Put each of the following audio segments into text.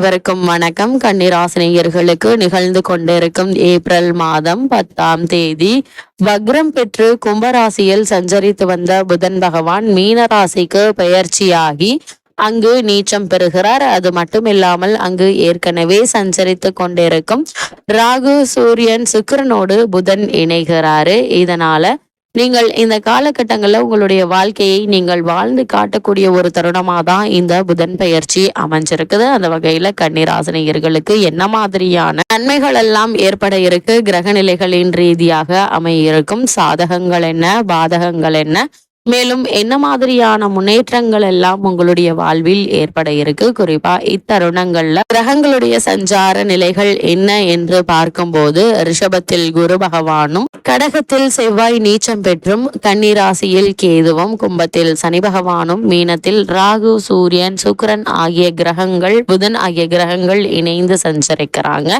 இவருக்கும் வணக்கம். கன்னிராசினியர்களுக்கு நிகழ்ந்து கொண்டிருக்கும் ஏப்ரல் மாதம் பத்தாம் தேதி வக்ரம் பெற்று கும்பராசியில் சஞ்சரித்து வந்த புதன் பகவான் மீனராசிக்கு பெயர்ச்சியாகி அங்கு நீச்சம் பெறுகிறார். அது மட்டும் இல்லாமல் அங்கு ஏற்கனவே சஞ்சரித்து கொண்டிருக்கும் ராகு சூரியன் சுக்கிரனோடு புதன் இணைகிறாரு. இதனால நீங்கள் இந்த காலகட்டங்களில் உங்களுடைய வாழ்க்கையை நீங்கள் வாழ்ந்து காட்டக்கூடிய ஒரு தருணமாக தான் இந்த புதன் பெயர்ச்சி அமைஞ்சிருக்குது. அந்த வகையில் கன்னிராசினியர்களுக்கு என்ன மாதிரியான நன்மைகள் எல்லாம் ஏற்பட இருக்கு? கிரக நிலைகளின் ரீதியாக அமையிருக்கும். சாதகங்கள் என்ன? பாதகங்கள் என்ன? மேலும் என்ன மாதிரியான முன்னேற்றங்கள் எல்லாம் உங்களுடைய வாழ்வில் ஏற்பட இருக்கு? குறிப்பா இத்தருணங்கள்ல கிரகங்களுடைய சஞ்சார நிலைகள் என்ன என்று பார்க்கும்போது ரிஷபத்தில் குரு பகவானும் கடகத்தில் செவ்வாய் நீச்சம் பெற்றும் கன்னிராசியில் கேதுவும் கும்பத்தில் சனி பகவானும் மீனத்தில் ராகு சூரியன் சுக்கரன் ஆகிய கிரகங்கள் புதன் ஆகிய கிரகங்கள் இணைந்து சஞ்சரிக்கிறாங்க.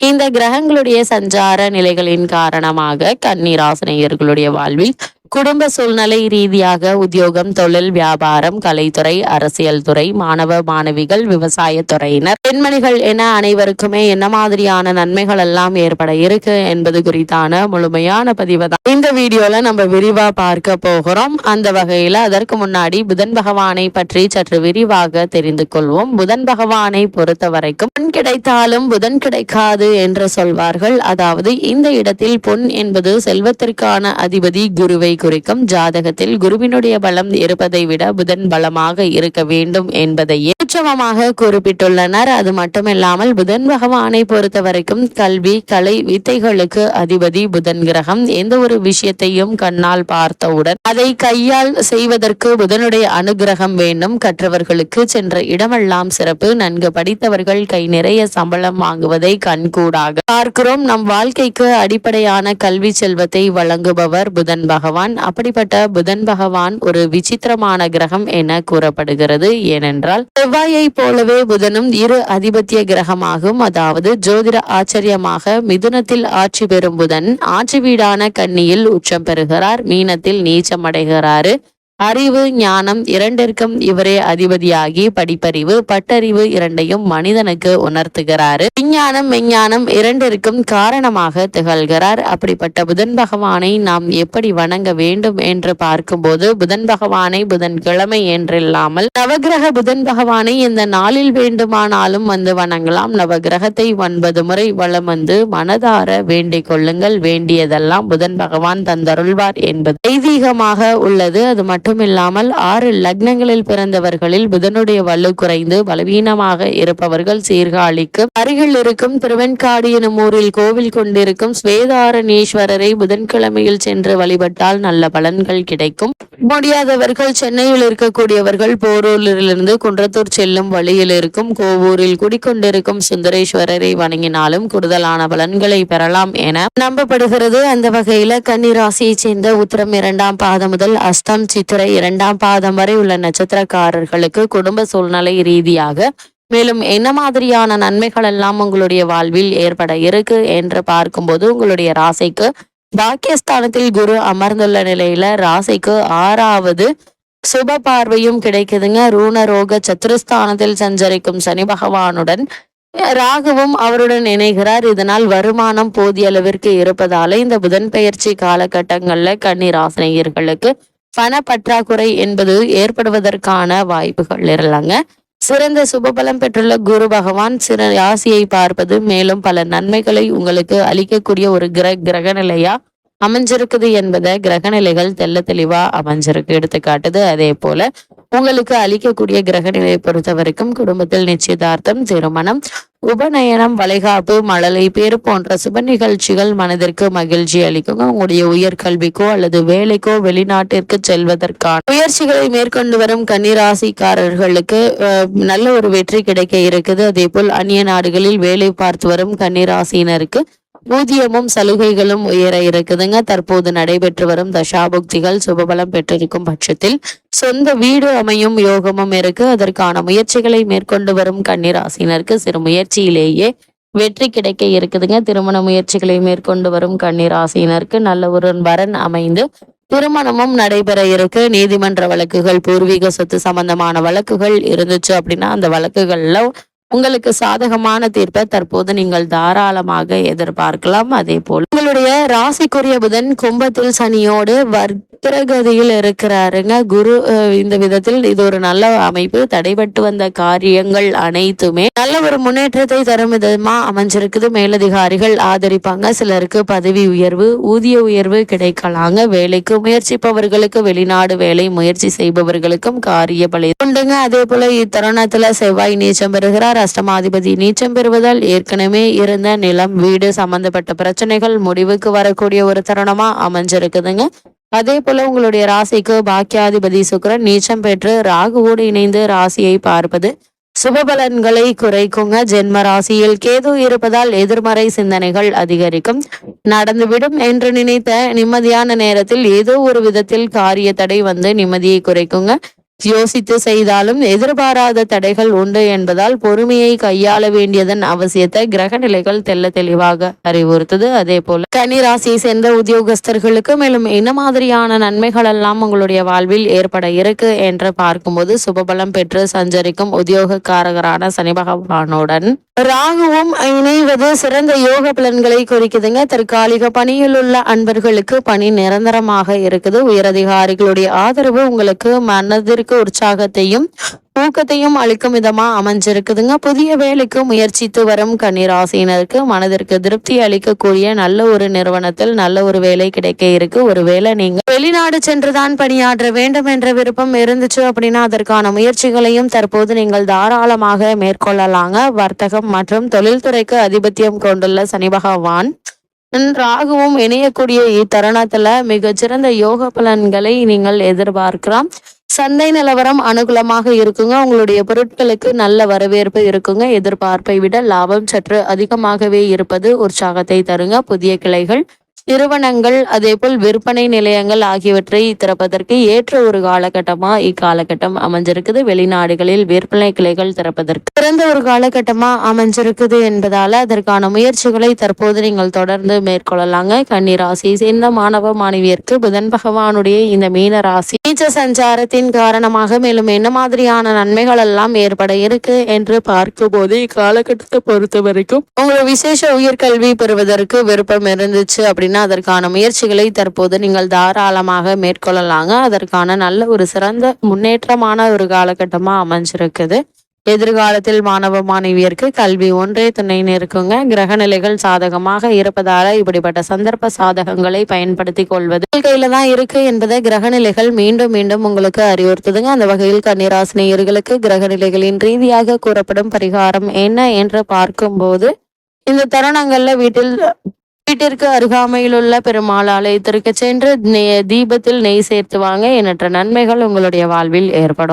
இந்த கிரகங்களுடைய சஞ்சார நிலைகளின் காரணமாக கன்னிராசினியர்களுடைய வாழ்வில் குடும்ப சூழ்நிலை ரீதியாக உத்தியோகம் தொழில் வியாபாரம் கலைத்துறை அரசியல் துறை மாணவ மாணவிகள் விவசாய துறையினர் பெண்மணிகள் என அனைவருக்குமே என்ன மாதிரியான நன்மைகள் எல்லாம் ஏற்பட இருக்கு என்பது குறித்தான முழுமையான பதிவு தான். இந்த வீடியோல நம்ம விரிவா பார்க்க போகிறோம். அந்த வகையில அதற்கு முன்னாடி புதன் பகவானை பற்றி சற்று விரிவாக தெரிந்து கொள்வோம். புதன் பகவானை பொறுத்த வரைக்கும் பொன் கிடைத்தாலும் புதன் கிடைக்காது என்று சொல்வார்கள். அதாவது இந்த இடத்தில் பொன் என்பது செல்வத்திற்கான அதிபதி குருவை குறிக்கும். ஜாதகத்தில் குருவினுடைய பலம் இருப்பதை விட புதன் பலமாக இருக்க வேண்டும் என்பதையே உற்சவமாக குறிப்பிட்டுள்ளனர். அது மட்டுமில்லாமல் புதன் பகவானை பொறுத்த வரைக்கும் கல்வி கலை வித்தைகளுக்கு அதிபதி புதன் கிரகம். எந்த ஒரு விஷயத்தையும் கண்ணால் பார்த்தவுடன் அதை கையால் செய்வதற்கு புதனுடைய அனுகிரகம் வேண்டும். கற்றவர்களுக்கு சென்ற இடமெல்லாம் சிறப்பு. நன்கு படித்தவர்கள் கை நிறைய சம்பளம் வாங்குவதை கண்கூடாக பார்க்கிறோம். நம் வாழ்க்கைக்கு அடிப்படையான கல்வி செல்வத்தை வழங்குபவர் புதன் பகவான். அப்படிப்பட்ட புதன் பகவான் ஒரு விசித்திரமான கிரகம் என கூறப்படுகிறது. ஏனென்றால் செவ்வாயை போலவே புதனும் இரு அதிபத்திய கிரகமாகும். அதாவது ஜோதிட ஆச்சரியமாக மிதுனத்தில் ஆட்சி பெறும் புதன் ஆட்சி வீடான கன்னியில் உச்சம் பெறுகிறார். மீனத்தில் நீச்சம் அடைகிறாரு. அறிவு ஞானம் இரண்டிற்கும் இவரே அதிபதியாகி படிப்பறிவு பட்டறிவு இரண்டையும் மனிதனுக்கு உணர்த்துகிறாரு. விஞ்ஞானம் மெஞ்ஞானம் இரண்டிற்கும் காரணமாக திகழ்கிறார். அப்படிப்பட்ட புதன் பகவானை நாம் எப்படி வணங்க வேண்டும் என்று பார்க்கும்போது புதன் பகவானை புதன் கிழமை என்றில்லாமல் நவகிரக புதன் பகவானை இந்த நாளில் வேண்டுமானாலும் வந்து வணங்கலாம். நவகிரகத்தை ஒன்பது முறை வலம் வந்து மனதார வேண்டிக் கொள்ளுங்கள். வேண்டியதெல்லாம் புதன் பகவான் தந்தருள்வார் என்பது தெய்வீகமாக உள்ளது. அது மட்டும் மட்டுமில்லாமல் ஆறு லக்னங்களில் பிறந்தவர்களில் புதனுடைய வலு குறைந்து பலவீனமாக இருப்பவர்கள் சீர்காழிக்கு அருகில் இருக்கும் திருவெண்காடு எனும் ஊரில் கோவில் கொண்டிருக்கும் ஸ்வேதாரணீஸ்வரரை புதன்கிழமையில் சென்று வழிபட்டால் நல்ல பலன்கள் கிடைக்கும். முடியாதவர்கள் சென்னையில் இருக்கக்கூடியவர்கள் போரூரிலிருந்து குன்றத்தூர் செல்லும் வழியில் இருக்கும் கோவூரில் குடிக்கொண்டிருக்கும் சுந்தரேஸ்வரரை வணங்கினாலும் கூடுதலான பலன்களை பெறலாம் என நம்பப்படுகிறது. அந்த வகையில கன்னிராசியைச் சேர்ந்த உத்தரம் இரண்டாம் பாதம் முதல் அஸ்தம் சித்திரை இரண்டாம் பாதம் வரை உள்ள நட்சத்திரக்காரர்களுக்கு குடும்ப சூழ்நிலை ரீதியாக மேலும் என்ன மாதிரியான நன்மைகள் எல்லாம் உங்களுடைய வாழ்வில் ஏற்பட இருக்கு என்று பார்க்கும்போது உங்களுடைய ராசிக்கு பாக்கியஸ்தானத்தில் குரு அமர்ந்துள்ள நிலையில ராசிக்கு ஆறாவது சுப பார்வையும் கிடைக்குதுங்க. ரூண ரோக சத்துருஸ்தானத்தில் சஞ்சரிக்கும் சனி பகவானுடன் ராகுவும் அவருடன் இணைகிறார். இதனால் வருமானம் போதிய அளவிற்கு இருப்பதால இந்த புதன் பெயர்ச்சி காலகட்டங்கள்ல கன்னிராசினியர்களுக்கு பண பற்றாக்குறை என்பது ஏற்படுவதற்கான வாய்ப்புகள் இருலாங்க சிறந்த சுபபலம் பெற்றுள்ள குரு பகவான் சிற ராசியை பார்ப்பது மேலும் பல நன்மைகளை உங்களுக்கு அளிக்கக்கூடிய ஒரு கிர கிரக நிலையா அமைஞ்சிருக்குது என்பதை கிரகநிலைகள் தெல்ல தெளிவா அமைஞ்சிருக்கு. எடுத்துக்காட்டுது அதே போல உங்களுக்கு அளிக்கக்கூடிய கிரகநிலையை பொறுத்த வரைக்கும் குடும்பத்தில் நிச்சயதார்த்தம் திருமணம் உபநயனம் வளைகாப்பு மழலை பேர் போன்ற சுப நிகழ்ச்சிகள் மனதிற்கு மகிழ்ச்சி அளிக்கும் உங்களுடைய உயர்கல்விக்கோ அல்லது வேலைக்கோ வெளிநாட்டிற்கு செல்வதற்கான முயற்சிகளை மேற்கொண்டு வரும் கன்னிராசிக்காரர்களுக்கு நல்ல ஒரு வெற்றி கிடைக்க இருக்குது. அதே போல் அந்நிய நாடுகளில் வேலை பார்த்து வரும் கன்னிராசியினருக்கு ஊதியமும் சலுகைகளும் உயர இருக்குதுங்க. தற்போது நடைபெற்று வரும் தசாபுக்திகள் சுபபலம் பெற்றிருக்கும் பட்சத்தில் சொந்த வீடு அமையும் யோகமும் இருக்கு. அதற்கான முயற்சிகளை மேற்கொண்டு வரும் கன்னிராசினருக்கு சிறு முயற்சியிலேயே வெற்றி கிடைக்க இருக்குதுங்க. திருமண முயற்சிகளை மேற்கொண்டு வரும் கன்னிராசினருக்கு நல்ல ஒரு வரன் அமைந்து திருமணமும் நடைபெற இருக்கு. நீதிமன்ற வழக்குகள் பூர்வீக சொத்து சம்பந்தமான வழக்குகள் இருந்துச்சு அப்படின்னா அந்த வழக்குகள்ல உங்களுக்கு சாதகமான தீர்ப்பை தற்போது நீங்கள் தாராளமாக எதிர்பார்க்கலாம். அதே போல் உங்களுடைய ராசிக்குரிய புதன் கும்பத்தில் சனியோடு உத்தரகதியில் இருக்கிறாருங்க. குரு இந்த விதத்தில் இது ஒரு நல்ல அமைப்பு. தடைபட்டு வந்த காரியங்கள் அனைத்துமே நல்ல ஒரு முன்னேற்றத்தை தரும் விதமா அமைஞ்சிருக்குது. மேலதிகாரிகள் ஆதரிப்பாங்க. சிலருக்கு பதவி உயர்வு ஊதிய உயர்வு கிடைக்கலாங்க. வேலைக்கு முயற்சிப்பவர்களுக்கு வெளிநாடு வேலை முயற்சி செய்பவர்களுக்கும் காரிய பலி உண்டுங்க. அதே போல இத்தருணத்துல செவ்வாய் நீச்சம் பெறுகிறார். அஷ்டமாதிபதி நீச்சம் பெறுவதால் ஏற்கனவே இருந்த நிலம் வீடு சம்பந்தப்பட்ட பிரச்சனைகள் முடிவுக்கு வரக்கூடிய ஒரு தருணமா அமைஞ்சிருக்குதுங்க. அதே போல உங்களுடைய ராசிக்கு பாக்கியாதிபதி சுக்கிரன் நீச்சம் பெற்று ராகுவோடு இணைந்து ராசியை பார்ப்பது சுபபலன்களை குறைக்குங்க. ஜென்ம ராசியில் கேது இருப்பதால் எதிர்மறை சிந்தனைகள் அதிகரிக்கும். நடந்துவிடும் என்று நினைத்த நிம்மதியான நேரத்தில் ஏதோ ஒரு விதத்தில் காரிய தடை வந்து நிம்மதியை குறைக்குங்க. யோசித்து செய்தாலும் எதிர்பாராத தடைகள் உண்டு என்பதால் பொறுமையை கையாள வேண்டியதன் அவசியத்தை கிரக நிலைகள் தெல்ல தெளிவாக அறிவுறுத்தது. அதே போல கன்னி ராசியை சேர்ந்த உத்தியோகஸ்தர்களுக்கு மேலும் என்ன மாதிரியான நன்மைகள் எல்லாம் உங்களுடைய வாழ்வில் ஏற்பட இருக்கு என்று பார்க்கும்போது சுபபலம் பெற்று சஞ்சரிக்கும் உத்தியோகக்காரகரான சனி பகவானுடன் ராகுவும் இணைவது சிறந்த யோக பலன்களை குறிக்குதுங்க. தற்காலிக பணியில் உள்ள அன்பர்களுக்கு பணி நிரந்தரமாக இருக்குது. உயரதிகாரிகளுடைய ஆதரவு உங்களுக்கு மனதிற்கு உற்சாகத்தையும் ஊக்கத்தையும் அளிக்கும் விதமா அமைஞ்சிருக்குதுங்க. புதிய வேலைக்கு முயற்சித்து வரும் கன்னிராசினருக்கு மனதிற்கு திருப்தி அளிக்கக்கூடிய நல்ல ஒரு நிறுவனத்தில் நல்ல ஒரு வேலை கிடைக்க இருக்கு. ஒருவேளை நீங்க வெளிநாடு சென்றுதான் பணியாற்ற வேண்டும் என்ற விருப்பம் இருந்துச்சு அப்படின்னா அதற்கான முயற்சிகளையும் தற்போது நீங்கள் தாராளமாக மேற்கொள்ளலாங்க. வர்த்தகம் மற்றும் தொழில்துறைக்கு அதிபத்தியம் கொண்டுள்ள சனி பகவான். ராகுவும் இணையக்கூடிய இத்தருணத்துல மிகச்சிறந்த யோக பலன்களை நீங்கள் எதிர்பார்க்கலாம். சந்தை நிலவரம் அனுகூலமாக இருக்குங்க. உங்களுடைய பொருட்களுக்கு நல்ல வரவேற்பு இருக்குங்க. எதிர்பார்ப்பை விட லாபம் சற்று அதிகமாகவே இருப்பது உற்சாகத்தை தருங்க. புதிய கிளைகள் நிறுவனங்கள் அதேபோல் விற்பனை நிலையங்கள் ஆகியவற்றை திறப்பதற்கு ஏற்ற ஒரு காலகட்டமா இக்காலகட்டம் அமைஞ்சிருக்குது. வெளிநாடுகளில் விற்பனை கிளைகள் திறப்பதற்கு சிறந்த ஒரு காலகட்டமா அமைஞ்சிருக்குது என்பதால அதற்கான முயற்சிகளை தற்போது நீங்கள் தொடர்ந்து மேற்கொள்ளலாங்க. கன்னிராசியை சேர்ந்த மாணவ மாணவியருக்கு புதன் பகவானுடைய இந்த மீன ராசி நீச்ச சஞ்சாரத்தின் காரணமாக மேலும் என்ன மாதிரியான நன்மைகள் எல்லாம் ஏற்பட இருக்கு என்று பார்க்கும்போது இக்காலகட்டத்தை பொறுத்த வரைக்கும் உங்களோட விசேஷ உயர்கல்வி பெறுவதற்கு விருப்பம் இருந்துச்சு அப்படின்னு அதற்கான முயற்சிகளை தற்போது நீங்கள் தாராளமாக மேற்கொள்ளலாங்க. அதற்கான நல்ல ஒரு சிறந்த முன்னேற்றமான ஒரு காலகட்டமாக அமைஞ்சிருக்குது. எதிர்காலத்தில் மாணவ மாணவியருக்கு கல்வி ஒன்றே துணைன்னு இருக்குங்க. கிரக நிலைகள் சாதகமாக இருப்பதால இப்படிப்பட்ட சந்தர்ப்ப சாதகங்களை பயன்படுத்தி கொள்வது கையில தான் இருக்கு என்பதை கிரக நிலைகள் மீண்டும் மீண்டும் உங்களுக்கு அறிவுறுத்துதுங்க. அந்த வகையில் கன்னிராசினியர்களுக்கு கிரக நிலைகளின் ரீதியாக கூறப்படும் பரிகாரம் என்ன என்று பார்க்கும்போது இந்த தருணங்கள்ல வீட்டில் வீட்டிற்கு அருகாமையில் உள்ள பெருமாள் ஆலயத்திற்கு சென்று தீபத்தில் நெய் சேர்த்து வாங்க எண்ணற்ற நன்மைகள் உங்களுடைய வாழ்வில் ஏற்படும்.